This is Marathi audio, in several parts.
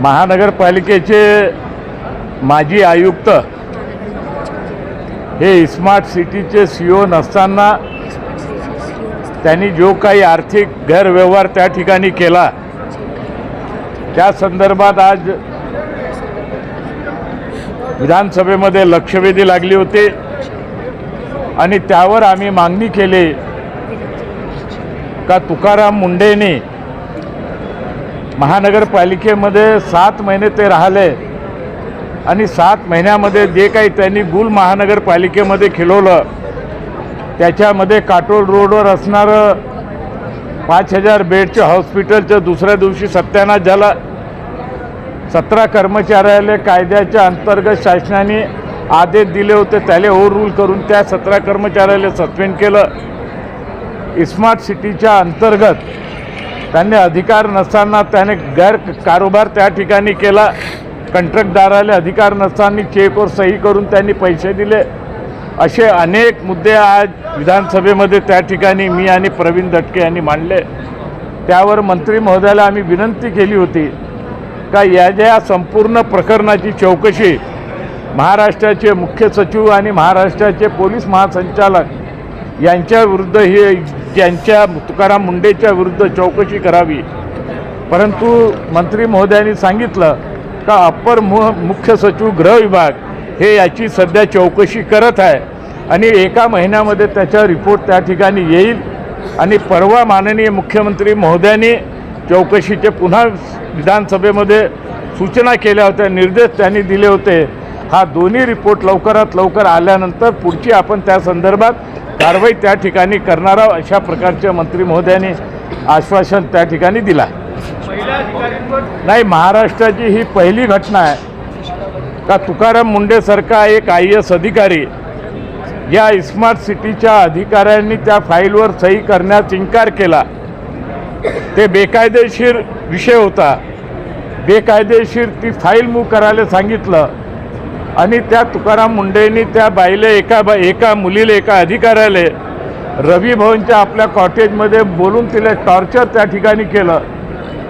महानगरपालिकेचे माजी आयुक्त हे स्मार्ट सिटीचे सी ओ नसताना त्यांनी जो काही आर्थिक गैरव्यवहार त्या ठिकाणी केला. त्या संदर्भात आज विधानसभेमध्ये लक्षवेधी लागली होती आणि त्यावर आम्ही मागणी केली का तुकाराम मुंडेने महानगरपालिकेमध्ये सात महिने ते राहिले. आणि सात महिन्यामध्ये जे काही त्यांनी गुल महानगरपालिकेमध्ये खिलवलं त्याच्यामध्ये काटोल रोडवर असणारं पाच हजार बेडच्या हॉस्पिटलचं दुसऱ्या दिवशी सत्यानाश झाला. सतरा कर्मचाऱ्याला कायद्याच्या अंतर्गत शासनाने आदेश दिले होते त्याला ओव्हररूल करून त्या सतरा कर्मचाऱ्याला सस्पेंड केलं. स्मार्ट सिटीच्या अंतर्गत त्यांनी अधिकार नसताना त्याने गैर कारोबार त्या ठिकाणी केला. कंत्राटदाराला अधिकार नसताना चेकवर सही करून त्यांनी पैसे दिले. असे अनेक मुद्दे आज विधानसभेमध्ये त्या ठिकाणी मी आणि प्रवीण दटके यांनी मांडले. त्यावर मंत्री महोदयाला आम्ही विनंती केली होती का या ज्या संपूर्ण प्रकरणाची चौकशी महाराष्ट्राचे मुख्य सचिव आणि महाराष्ट्राचे पोलीस महासंचालक यांच्या विरुद्ध हे ज्यांच्या तुकाराम मुंडेच्या विरुद्ध चौकशी करावी. परंतु मंत्री महोदयांनी सांगितलं का अप्पर मुख्य सचिव गृह विभाग हे याची सध्या चौकशी करत आहे आणि एका महिन्यामध्ये त्याचा रिपोर्ट त्या ठिकाणी येईल आणि परवा माननीय मुख्यमंत्री महोदयांनी चौकशीचे पुन्हा विधानसभेमध्ये सूचना केल्या होत्या निर्देश त्यांनी दिले होते. हा दोन्ही रिपोर्ट लवकरात लवकर आल्यानंतर पुढची आपण त्या संदर्भात कारवाई त्या ठिकाणी करणारा अशा प्रकारच्या मंत्री महोदयांनी आश्वासन त्या ठिकाणी दिला. नाही महाराष्ट्राची ही पहिली घटना आहे. का तुकाराम मुंडेसारखा एक आय एस अधिकारी या स्मार्ट सिटीच्या अधिकाऱ्यांनी त्या फाईलवर सही करण्यास इन्कार केला. ते बेकायदेशीर विषय होता. बेकायदेशीर ती फाईल मूव करायला सांगितलं. आणि त्या तुकाराम मुंडेंनी त्या बाईले एका बा एका मुलीला एका अधिकाऱ्याला रवी भवनच्या आपल्या कॉटेजमध्ये बोलून तिला टॉर्चर त्या ठिकाणी केलं.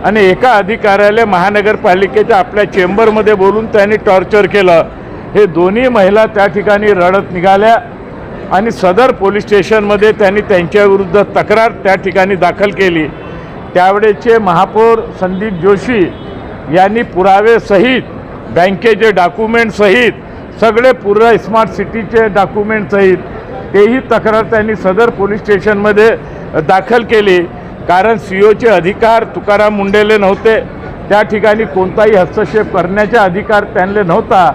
आणि एका अधिकाऱ्याला महानगरपालिकेच्या आपल्या चेंबरमध्ये बोलून त्यांनी टॉर्चर केलं. हे दोन्ही महिला त्या ठिकाणी रडत निघाल्या आणि सदर पोलीस स्टेशनमध्ये त्यांनी त्यांच्याविरुद्ध तक्रार त्या ठिकाणी दाखल केली. त्यावेळेचे महापौर संदीप जोशी यांनी पुरावेसहित बँकेचे डॉक्युमेंट सहित सगळे पुरा स्मार्ट सिटीचे डॉक्युमेंट सहित तेही तक्रार त्यांनी सदर पोलीस स्टेशनमध्ये दाखल केली. कारण सी ओचे अधिकार तुकाराम मुंडेले नव्हते. त्या ठिकाणी कोणताही हस्तक्षेप करण्याचा अधिकार त्यांना नव्हता.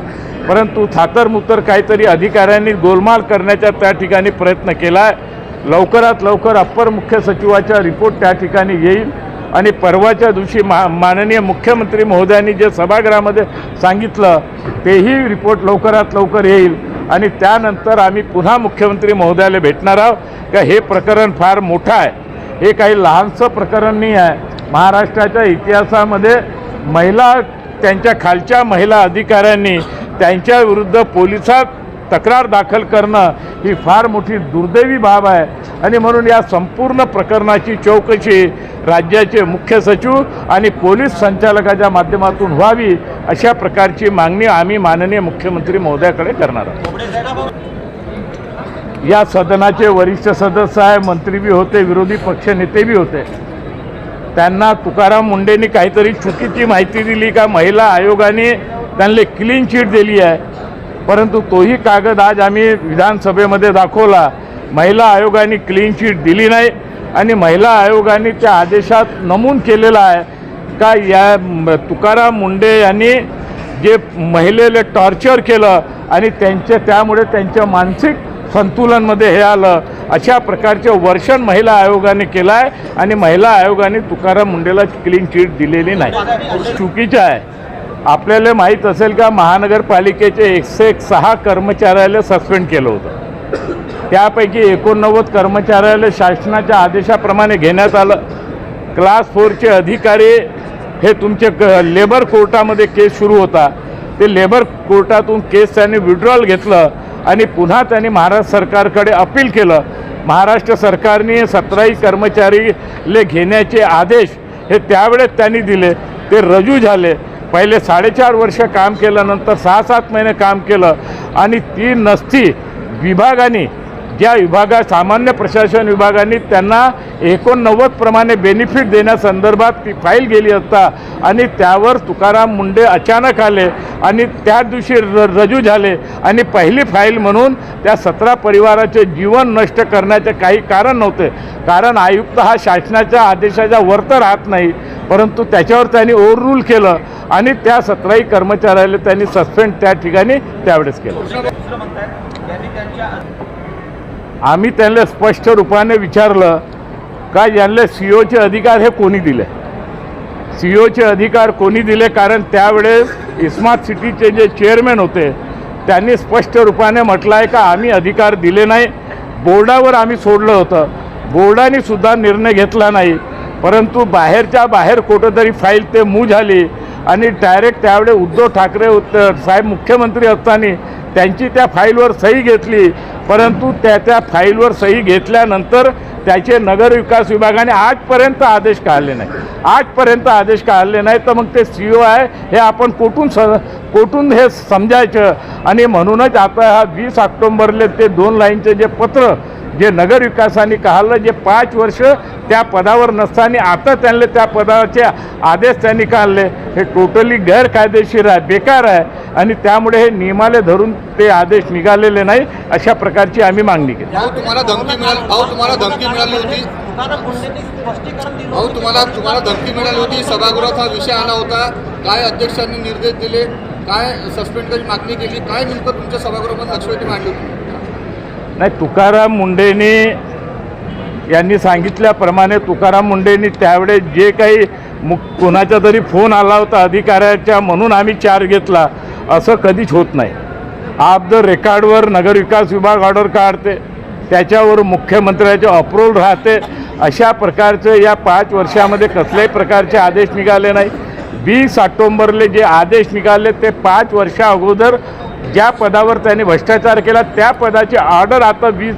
परंतु थातरमुतर काहीतरी अधिकाऱ्यांनी गोलमाल करण्याचा त्या ठिकाणी प्रयत्न केला आहे लवकरात लवकर अप्पर मुख्य सचिवाचा रिपोर्ट त्या ठिकाणी येईल. आणि परवाच्या दिवशी मा माननीय मुख्यमंत्री महोदयांनी जे सभागृहामध्ये सांगितलं तेही रिपोर्ट लवकरात लवकर येईल. आणि त्यानंतर आम्ही पुन्हा मुख्यमंत्री महोदयाला भेटणार आहोत. का हे प्रकरण फार मोठं आहे. हे काही लहानसं प्रकरण नाही आहे. महाराष्ट्राच्या इतिहासामध्ये महिला त्यांच्या खालच्या महिला अधिकाऱ्यांनी त्यांच्याविरुद्ध पोलिसात तक्रार दाखल करणं ही फार मोठी दुर्दैवी बाब आहे. आणि म्हणून या संपूर्ण प्रकरणाची चौकशी राज्याचे मुख्य सचिव आणि पोलीस संचालकाच्या माध्यमातून व्हावी अशा प्रकारची मागणी आम्ही माननीय मुख्यमंत्री महोदयाकडे करणार आहोत. या सदनाचे वरिष्ठ सदस्य आहे मंत्रीबी होते विरोधी पक्ष नेतेबी होते. त्यांना तुकाराम मुंडेंनी काहीतरी चुकीची माहिती दिली का? महिला आयोगाने त्यांना क्लीन चिट दिली आहे. परंतु तोही कागद आज आम्ही विधानसभेमध्ये दाखवला. महिला आयोगाने क्लीन चिट दिली नाही आणि महिला आयोगाने त्या आदेशात नमूद केलेलं आहे का या तुकाराम मुंडे यांनी जे महिलेले टॉर्चर केलं आणि त्यांच्या त्यामुळे त्यांच्या मानसिक संतुलनमध्ये हे आलं. अशा प्रकारचे वर्षण महिला आयोगाने केलं आहे आणि महिला आयोगाने तुकाराम मुंडेला क्लीन चिट दिलेली नाही. चुकीचं आहे. आपल्याला माहीत असेल का महानगरपालिकेचे एकशे एक सहा कर्मचाऱ्याला सस्पेंड केलं होतं. त्यापैकी एकोणनव्वद कर्मचाऱ्याला शासनाच्या आदेशाप्रमाणे घेण्यात आलं. क्लास फोरचे अधिकारी हे तुमचे क लेबर कोर्टामध्ये केस सुरू होता. ते लेबर कोर्टातून केस त्यांनी विड्रॉल घेतलं आणि पुन्हा त्यांनी महाराष्ट्र सरकारकडे अपील केलं. महाराष्ट्र सरकारने सतराही कर्मचारीले घेण्याचे आदेश हे त्यावेळेस त्यांनी दिले. ते रजू झाले. पहिले साडेचार वर्ष काम केल्यानंतर सहा सात महिने काम केलं आणि ती नसती. विभागाने ज्या विभागा सामान्य प्रशासन विभागाने त्यांना एकोणनव्वद प्रमाणे बेनिफिट देण्यासंदर्भात ती फाईल गेली असता आणि त्यावर तुकाराम मुंडे अचानक आले आणि त्या दिवशी र रजू झाले आणि पहिली फाईल म्हणून त्या सतरा परिवाराचे जीवन नष्ट करण्याचे काही कारण नव्हते. कारण आयुक्त हा शासनाच्या आदेशाच्या वर तर राहत नाही परंतु त्याच्यावर त्यांनी ओव्हररूल केलं. आणि त्या सतराही कर्मचाऱ्याला त्यांनी सस्पेंड त्या ठिकाणी त्यावेळेस केलं. आम्ही त्यांना स्पष्ट रूपाने विचारलं का यांना सी ओचे अधिकार हे कोणी दिले? सी ओचे अधिकार कोणी दिले? कारण त्यावेळेस स्मार्ट सिटीचे जे चेअरमॅन होते त्यांनी स्पष्ट रूपाने म्हटलं आहे का आम्ही अधिकार दिले नाही. बोर्डावर आम्ही सोडलं होतं. बोर्डाने सुद्धा निर्णय घेतला नाही. परंतु बाहेरच्या बाहेर कुठंतरी फाईल ते मूव झाली. आणि डायरेक्ट त्यावेळे उद्धव ठाकरे साहेब मुख्यमंत्री असताना त्यांची त्या फाईलवर सही घेतली. परंतु त्या त्या फाईलवर सही घेतल्यानंतर त्याचे नगरविकास विभागाने आजपर्यंत आदेश काढले नाही आजपर्यंत आदेश काढले नाही तर मग ते सी ओ आहे हे आपण कोठून स कोठून हे समजायचं? आणि म्हणूनच आता हा वीस ऑक्टोंबरले ते दोन लाईनचे जे पत्र जे नगरविकासाने काढलं जे पाच वर्ष त्या पदावर नसताना आता त्यांना त्या पदाचे आदेश त्यांनी काढले. हे टोटली गैरकायदेशीर आहे बेकार आहे. आणि त्यामुळे हे नियमाले धरून ते आदेश निघालेले नाही अशा प्रकारची आम्ही मागणी केली. भाऊ तुम्हाला धमकी मिळाली भाऊ तुम्हाला धमकी मिळाली होती. भाऊ. तुम्हाला तुम्हाला धमकी मिळाली होती. सभागृहात हा विषय आला होता. काय अध्यक्षांनी निर्देश दिले? काय सस्पेंड मागणी केली? काय नेमकं तुमच्या सभागृहामध्ये लक्षवेधी मांडली होती? नाही तुकाराम मुंडेंनी यांनी सांगितल्याप्रमाणे तुकाराम मुंडेंनी त्यावेळेस जे काही मु कोणाचा तरी फोन आला होता अधिकाऱ्याच्या म्हणून आम्ही चार्ज घेतला असं कधीच होत नाही. आप द रेकॉर्डवर नगरविकास विभाग ऑर्डर काढते त्याच्यावर मुख्यमंत्र्याचे अप्रूव्हल राहते अशा प्रकारचे या पाच वर्षामध्ये कसल्याही प्रकारचे आदेश निघाले नाही. वीस ऑक्टोंबरले जे आदेश निघाले ते पाच वर्षा अगोदर ज्या पदावर त्यांनी भ्रष्टाचार केला त्या पदाची ऑर्डर आता वीस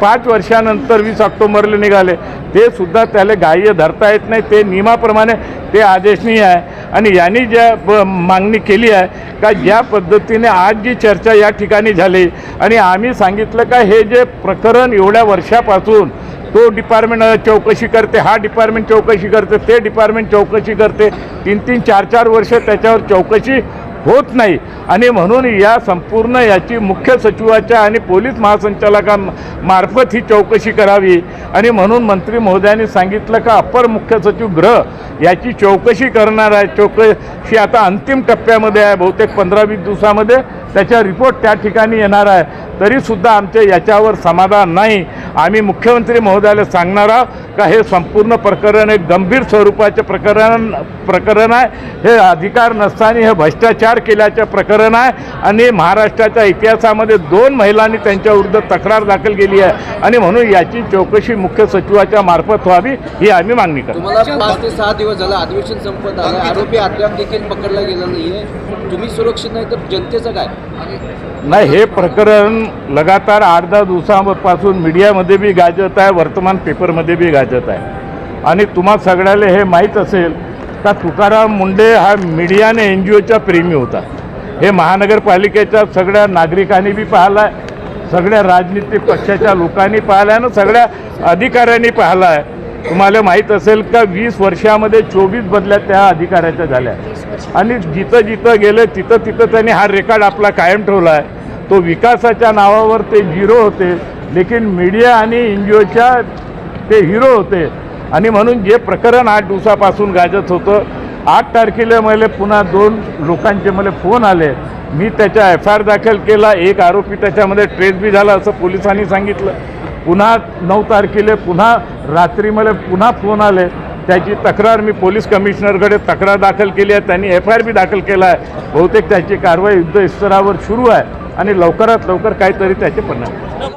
पाच वर्षानंतर वीस ऑक्टोबरला निघाले. ते सुद्धा त्याला ग्राह्य धरता येत नाही. ते नियमाप्रमाणे ते आदेशनीय आहे. आणि यांनी ज्या ब मागणी केली आहे का ज्या पद्धतीने आज जी चर्चा या ठिकाणी झाली आणि आम्ही सांगितलं का हे जे प्रकरण एवढ्या वर्षापासून तो डिपार्टमेंट चौकशी करते हा डिपार्टमेंट चौकशी करते ते डिपार्टमेंट चौकशी करते तीन तीन चार चार वर्ष त्याच्यावर चौकशी होत नाही. आणि म्हणून या संपूर्ण याची मुख्य सचिवाच्या आणि पोलीस महासंचालकांमार्फत ही चौकशी करावी. आणि म्हणून मंत्री महोदयांनी सांगितलं का अपर मुख्य सचिव गृह याची चौकशी करणार आहे. चौकशी आता अंतिम टप्प्यामध्ये आहे बहुतेक पंधरा वीस दिवसामध्ये. त्याचा रिपोर्ट त्या ठिकाणी येणार आहे. तरीसुद्धा आमचे याच्यावर समाधान नाही. आम्ही मुख्यमंत्री महोदयाला सांगणार आहोत का हे संपूर्ण प्रकरण एक गंभीर स्वरूपाचे प्रकरण प्रकरण आहे. हे अधिकार नसताना हे भ्रष्टाचार केल्याचे प्रकरण आहे. आणि महाराष्ट्राच्या इतिहासामध्ये दोन महिलांनी त्यांच्या विरुद्ध तक्रार दाखल केली आहे. आणि म्हणून याची चौकशी मुख्य सचिवाच्या मार्फत व्हावी ही आम्ही मागणी करतो. पाच ते सहा दिवस झालं अधिवेशन संपत आलं. आरोपी अद्याप देखील पकडला गेला नाहीये. तुम्ही सुरक्षित नाही तर जनतेचं काय? नाही हे प्रकरण लगातार आठ दहा दिवसापासून मीडियामध्ये बी गाजत आहे वर्तमान पेपरमध्ये बी गाजत आहे. आणि तुम्हा सगळ्याला हे माहीत असेल का तुकाराम मुंडे हा मीडिया आणि एन जी ओचा प्रेमी होता. हे महानगरपालिकेच्या सगळ्या नागरिकांनी बी पाहिलं आहे सगळ्या राजनीतिक पक्षाच्या लोकांनी पाहिलं आहे आणि सगळ्या अधिकाऱ्यांनी पाहिलं आहे तुम्हाला माहीत असेल का वीस वर्षामध्ये चोवीस बदल्या त्या अधिकाऱ्याच्या झाल्या. आणि जिथं जिथं गेले तिथं तिथं त्यांनी हा रेकॉर्ड आपला कायम ठेवला आहे. तो विकासाच्या नावावर ते झिरो होते लेकिन मीडिया आणि एन जी ओच्या ते हिरो होते. आणि म्हणून जे प्रकरण आठ दिवसापासून गाजत होतं आठ तारखेला मला पुन्हा दोन लोकांचे मला फोन आले. मी त्याच्या एफ आय आर दाखल केला एक आरोपी त्याच्यामध्ये ट्रेस बी झाला असं पोलिसांनी सांगितलं. पुन्हा नऊ तारखेला पुन्हा रात्री मला पुन्हा फोन आले. त्याची तक्रार मी पोलीस कमिशनरकडे तक्रार दाखल केली आहे. त्यांनी एफ आय आर बी दाखल केला आहे. बहुतेक त्याची कारवाई युद्ध स्तरावर सुरू आहे. आणि लवकरात लवकर काहीतरी त्याचे परिणाम